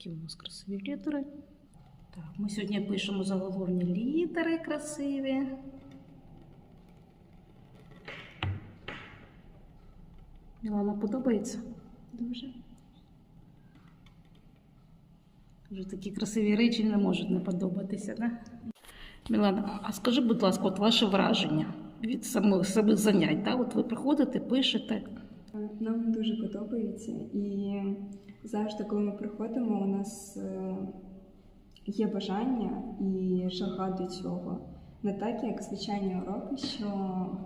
Такі у нас красиві літери. Так, ми сьогодні пишемо заголовні літери красиві. Мілана подобається? Дуже. Вже такі красиві речі не можуть не подобатися, да? Мілана, а скажи, будь ласка, от ваше враження від самих, самих занять, да? От ви приходите, пишете. Нам дуже подобається, і завжди, коли ми приходимо, у нас е, є бажання і жага до цього. Не так, як звичайні уроки, що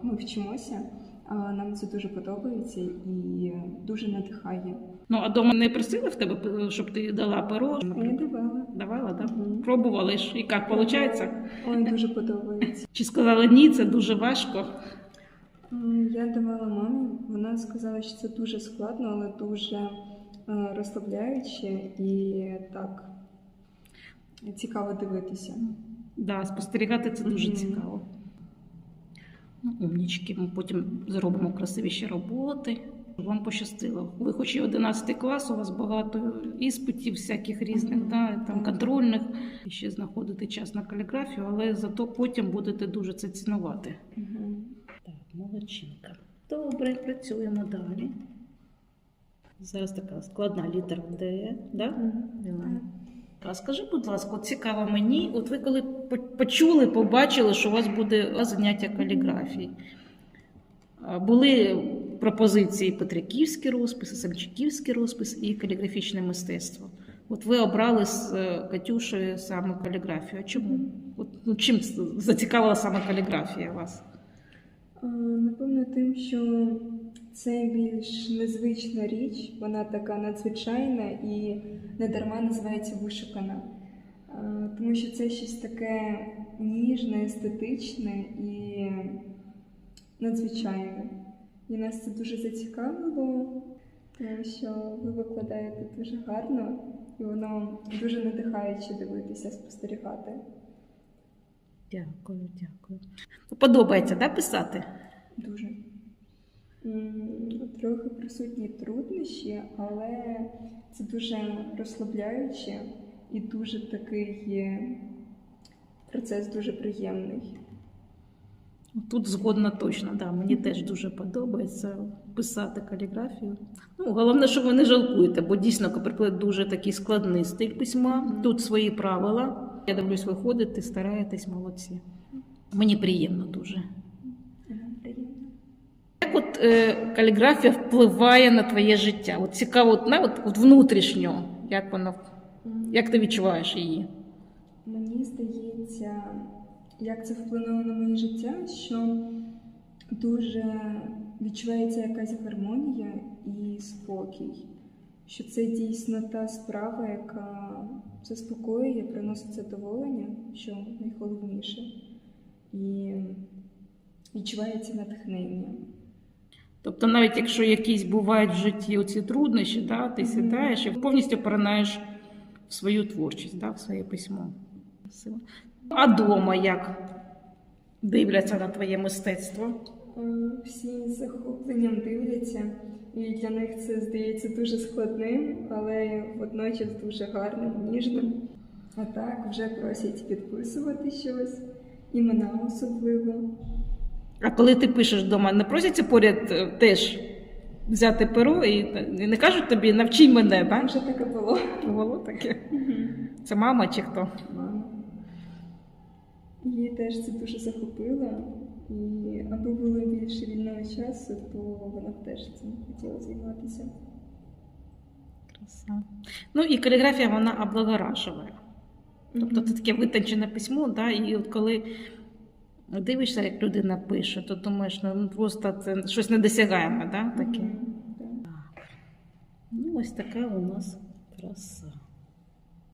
ми вчимося, а нам це дуже подобається і дуже надихає. Ну, а дома не просили в тебе, щоб ти дала перо? Я давала. Давала, так? Да? Мгм. Пробували ж. І як виходить? Ой, дуже подобається. Чи сказали ні, це дуже важко? Я давала мамі, вона сказала, що це дуже складно, але дуже е, розслабляюче і так цікаво дивитися. Да, спостерігати це дуже Мгм. цікаво. Ну, умнічки, ми потім зробимо красивіші роботи. Вам пощастило. Ви хоч і 11 клас, у вас багато іспитів всяких різних, Мгм. да, там контрольних. І ще знаходите час на каліграфію, але зато потім будете дуже це цінувати. Мгм. Так, молодчинка. Добре, працюємо далі. Зараз така складна літера Д, да? Мілана? Скажи, будь ласка, цікаво мені, от ви коли почули, побачили, що у вас буде заняття каліграфії. Були пропозиції Петриківський розпис, Самчиківський розпис і каліграфічне мистецтво. От ви обрали з е, Катюшею саме каліграфію. А чому? От, ну, чим зацікавила саме каліграфія вас? Напевно, тим, що це більш незвична річ, вона така надзвичайна і недарма називається вишукана. Тому що це щось таке ніжне, естетичне і надзвичайне. І нас це дуже зацікавило, тому що ви викладаєте дуже гарно, і воно дуже надихаюче дивитися, спостерігати. Дякую, дякую. Подобається, да, писати? Дуже. Трохи присутні труднощі, але це дуже розслабляюче і дуже такий процес дуже приємний. Тут згодна точно, да. Мені теж дуже подобається писати каліграфію. Ну, головне, що ви не жалкуєте, бо дійсно Копперфілд дуже такий складний стиль письма. Тут свої правила. Я дивлюсь, ви ходите, стараєтесь, молодці. Мені приємно дуже. Е, каліграфія впливає на твоє життя? От цікаво, от, на, от, от внутрішньо, як вона, як ти відчуваєш її? Мені здається, як це вплинуло на моє життя, що дуже відчувається якась гармонія і спокій. Що це дійсно та справа, яка заспокоює, приносить задоволення, що найголовніше, і відчувається натхнення. Тобто, навіть якщо якісь бувають в житті оці труднощі, да, ти сідаєш і повністю поринаєш в свою творчість, да, в своє письмо. А дома як дивляться на твоє мистецтво? Е, Всі з захопленням дивляться, і для них це здається дуже складним, але водночас дуже гарним, ніжним. А так вже просять підписувати щось, імена особливо. А коли ти пишеш вдома, не просяться поряд е, теж взяти перо і, і не кажуть тобі навчи мене, так? Вже таке було. Було таке. Це мама чи хто? Мама. Її теж це дуже захопило, і аби було більше вільного часу, то вона теж цим хотіла займатися. Краса. Ну і каліграфія вона облагоражує. Тобто це таке витончене письмо, да, і от коли дивишся, як людина пише, то думаєш, ну просто це щось недосягаємо, да, таке. Мгм, так. Ну, ось така у нас краса.